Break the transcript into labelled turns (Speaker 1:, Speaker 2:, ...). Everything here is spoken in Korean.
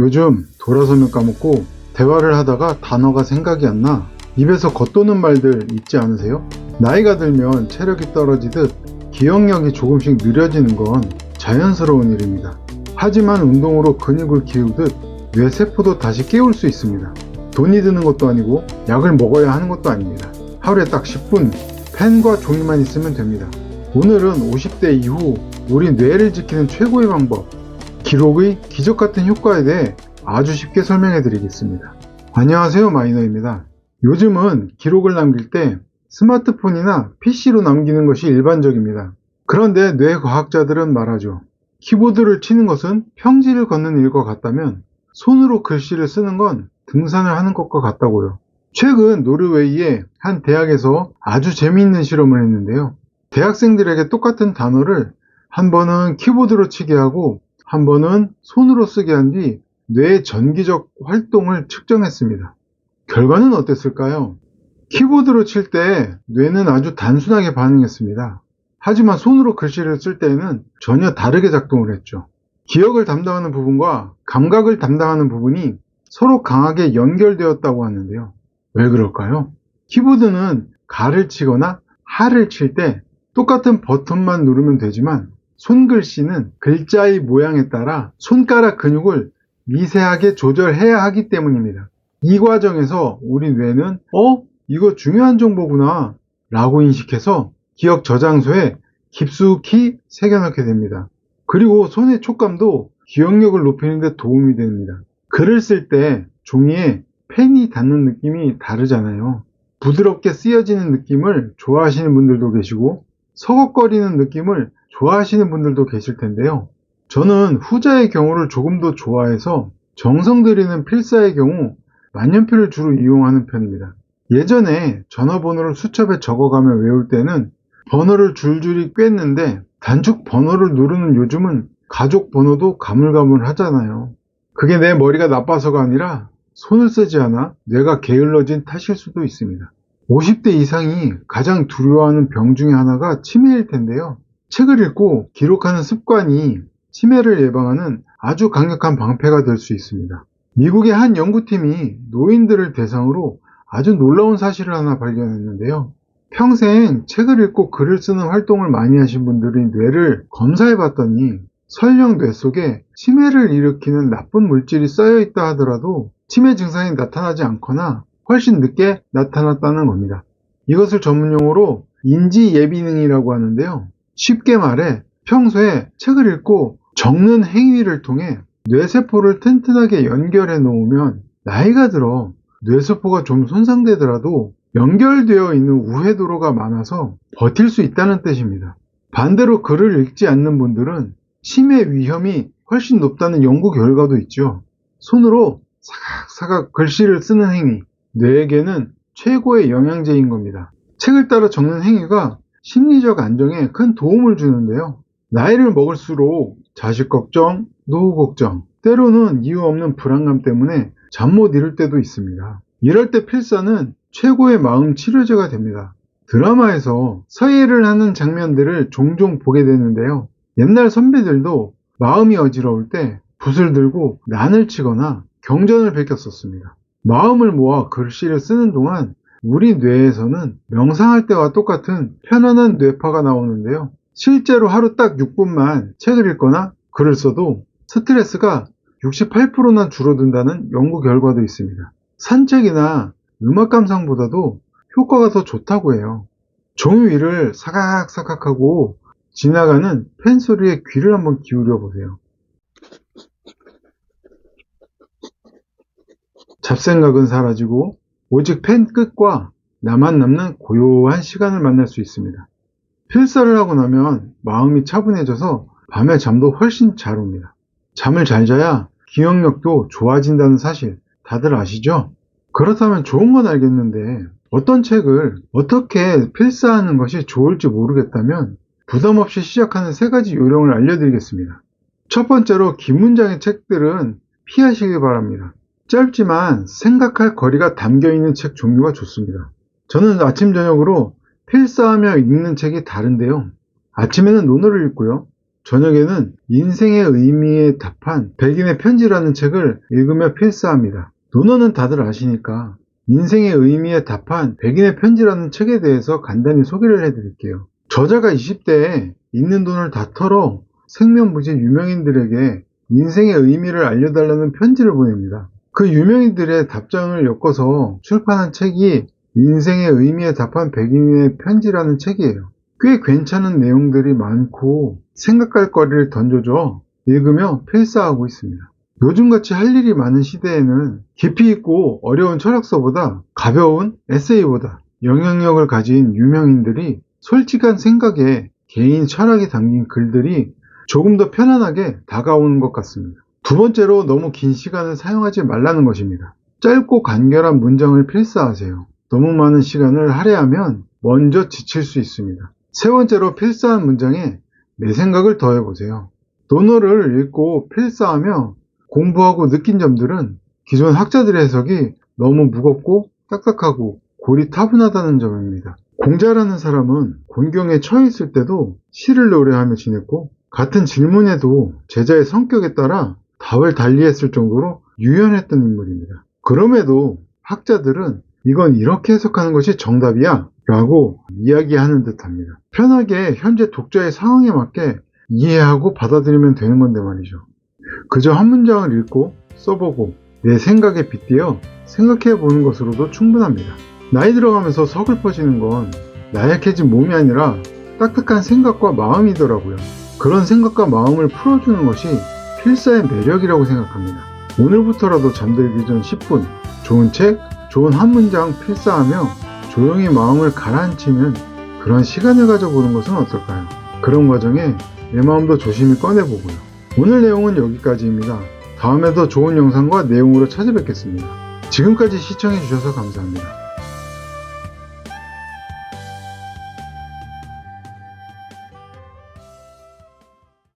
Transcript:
Speaker 1: 요즘 돌아서면 까먹고 대화를 하다가 단어가 생각이 안 나 입에서 겉도는 말들 있지 않으세요? 나이가 들면 체력이 떨어지듯 기억력이 조금씩 느려지는 건 자연스러운 일입니다. 하지만 운동으로 근육을 키우듯 뇌세포도 다시 깨울 수 있습니다. 돈이 드는 것도 아니고 약을 먹어야 하는 것도 아닙니다. 하루에 딱 10분 펜과 종이만 있으면 됩니다. 오늘은 50대 이후 우리 뇌를 지키는 최고의 방법 기록의 기적 같은 효과에 대해 아주 쉽게 설명해 드리겠습니다. 안녕하세요 마이너입니다. 요즘은 기록을 남길 때 스마트폰이나 PC로 남기는 것이 일반적입니다. 그런데 뇌과학자들은 말하죠. 키보드를 치는 것은 평지를 걷는 일과 같다면 손으로 글씨를 쓰는 건 등산을 하는 것과 같다고요. 최근 노르웨이의 한 대학에서 아주 재미있는 실험을 했는데요. 대학생들에게 똑같은 단어를 한 번은 키보드로 치게 하고 한 번은 손으로 쓰게 한 뒤 뇌의 전기적 활동을 측정했습니다. 결과는 어땠을까요? 키보드로 칠 때 뇌는 아주 단순하게 반응했습니다. 하지만 손으로 글씨를 쓸 때에는 전혀 다르게 작동을 했죠. 기억을 담당하는 부분과 감각을 담당하는 부분이 서로 강하게 연결되었다고 하는데요. 왜 그럴까요? 키보드는 가를 치거나 하를 칠 때 똑같은 버튼만 누르면 되지만 손글씨는 글자의 모양에 따라 손가락 근육을 미세하게 조절해야 하기 때문입니다. 이 과정에서 우리 뇌는 어? 이거 중요한 정보구나 라고 인식해서 기억 저장소에 깊숙이 새겨넣게 됩니다. 그리고 손의 촉감도 기억력을 높이는 데 도움이 됩니다. 글을 쓸 때 종이에 펜이 닿는 느낌이 다르잖아요. 부드럽게 쓰여지는 느낌을 좋아하시는 분들도 계시고 서걱거리는 느낌을 좋아하시는 분들도 계실 텐데요. 저는 후자의 경우를 조금 더 좋아해서 정성 들이는 필사의 경우 만년필을 주로 이용하는 편입니다. 예전에 전화번호를 수첩에 적어가며 외울 때는 번호를 줄줄이 꿰는데 단축 번호를 누르는 요즘은 가족 번호도 가물가물 하잖아요. 그게 내 머리가 나빠서가 아니라 손을 쓰지 않아 뇌가 게을러진 탓일 수도 있습니다. 50대 이상이 가장 두려워하는 병 중에 하나가 치매일 텐데요. 책을 읽고 기록하는 습관이 치매를 예방하는 아주 강력한 방패가 될 수 있습니다. 미국의 한 연구팀이 노인들을 대상으로 아주 놀라운 사실을 하나 발견했는데요. 평생 책을 읽고 글을 쓰는 활동을 많이 하신 분들의 뇌를 검사해 봤더니 설령 뇌 속에 치매를 일으키는 나쁜 물질이 쌓여 있다 하더라도 치매 증상이 나타나지 않거나 훨씬 늦게 나타났다는 겁니다. 이것을 전문 용어로 인지 예비능이라고 하는데요. 쉽게 말해 평소에 책을 읽고 적는 행위를 통해 뇌세포를 튼튼하게 연결해 놓으면 나이가 들어 뇌세포가 좀 손상되더라도 연결되어 있는 우회도로가 많아서 버틸 수 있다는 뜻입니다. 반대로 글을 읽지 않는 분들은 치매 위험이 훨씬 높다는 연구 결과도 있죠. 손으로 사각사각 글씨를 쓰는 행위, 뇌에게는 최고의 영양제인 겁니다. 책을 따라 적는 행위가 심리적 안정에 큰 도움을 주는데요. 나이를 먹을수록 자식 걱정, 노후 걱정, 때로는 이유 없는 불안감 때문에 잠 못 이룰 때도 있습니다. 이럴 때 필사는 최고의 마음 치료제가 됩니다. 드라마에서 서예를 하는 장면들을 종종 보게 되는데요. 옛날 선배들도 마음이 어지러울 때 붓을 들고 난을 치거나 경전을 베꼈었습니다. 마음을 모아 글씨를 쓰는 동안 우리 뇌에서는 명상할 때와 똑같은 편안한 뇌파가 나오는데요. 실제로 하루 딱 6분만 책을 읽거나 글을 써도 스트레스가 68%나 줄어든다는 연구 결과도 있습니다. 산책이나 음악 감상보다도 효과가 더 좋다고 해요. 종이 위를 사각사각하고 지나가는 펜 소리에 귀를 한번 기울여 보세요. 잡생각은 사라지고 오직 펜 끝과 나만 남는 고요한 시간을 만날 수 있습니다. 필사를 하고 나면 마음이 차분해져서 밤에 잠도 훨씬 잘 옵니다. 잠을 잘 자야 기억력도 좋아진다는 사실 다들 아시죠? 그렇다면 좋은 건 알겠는데 어떤 책을 어떻게 필사하는 것이 좋을지 모르겠다면 부담 없이 시작하는 세 가지 요령을 알려드리겠습니다. 첫 번째로 긴 문장의 책들은 피하시기 바랍니다. 짧지만 생각할 거리가 담겨 있는 책 종류가 좋습니다. 저는 아침 저녁으로 필사하며 읽는 책이 다른데요. 아침에는 논어를 읽고요. 저녁에는 인생의 의미에 답한 백인의 편지라는 책을 읽으며 필사합니다. 논어는 다들 아시니까 인생의 의미에 답한 백인의 편지라는 책에 대해서 간단히 소개를 해드릴게요. 저자가 20대에 있는 돈을 다 털어 생명부지 유명인들에게 인생의 의미를 알려달라는 편지를 보냅니다. 그 유명인들의 답장을 엮어서 출판한 책이 인생의 의미에 답한 백인의 편지라는 책이에요. 꽤 괜찮은 내용들이 많고 생각할 거리를 던져줘 읽으며 필사하고 있습니다. 요즘같이 할 일이 많은 시대에는 깊이 있고 어려운 철학서보다 가벼운 에세이보다 영향력을 가진 유명인들이 솔직한 생각에 개인 철학이 담긴 글들이 조금 더 편안하게 다가오는 것 같습니다. 두 번째로 너무 긴 시간을 사용하지 말라는 것입니다. 짧고 간결한 문장을 필사하세요. 너무 많은 시간을 할애하면 먼저 지칠 수 있습니다. 세 번째로 필사한 문장에 내 생각을 더해보세요. 논어를 읽고 필사하며 공부하고 느낀 점들은 기존 학자들의 해석이 너무 무겁고 딱딱하고 골이 타분하다는 점입니다. 공자라는 사람은 곤경에 처해 있을 때도 시를 노래하며 지냈고 같은 질문에도 제자의 성격에 따라 답을 달리했을 정도로 유연했던 인물입니다. 그럼에도 학자들은 이건 이렇게 해석하는 것이 정답이야 라고 이야기하는 듯 합니다. 편하게 현재 독자의 상황에 맞게 이해하고 받아들이면 되는 건데 말이죠. 그저 한 문장을 읽고 써보고 내 생각에 빗대어 생각해 보는 것으로도 충분합니다. 나이 들어가면서 서글퍼지는 건 나약해진 몸이 아니라 딱딱한 생각과 마음이더라고요. 그런 생각과 마음을 풀어주는 것이 필사의 매력이라고 생각합니다. 오늘부터라도 잠들기 전 10분 좋은 책, 좋은 한 문장 필사하며 조용히 마음을 가라앉히는 그런 시간을 가져보는 것은 어떨까요? 그런 과정에 내 마음도 조심히 꺼내보고요. 오늘 내용은 여기까지입니다. 다음에 더 좋은 영상과 내용으로 찾아뵙겠습니다. 지금까지 시청해주셔서 감사합니다.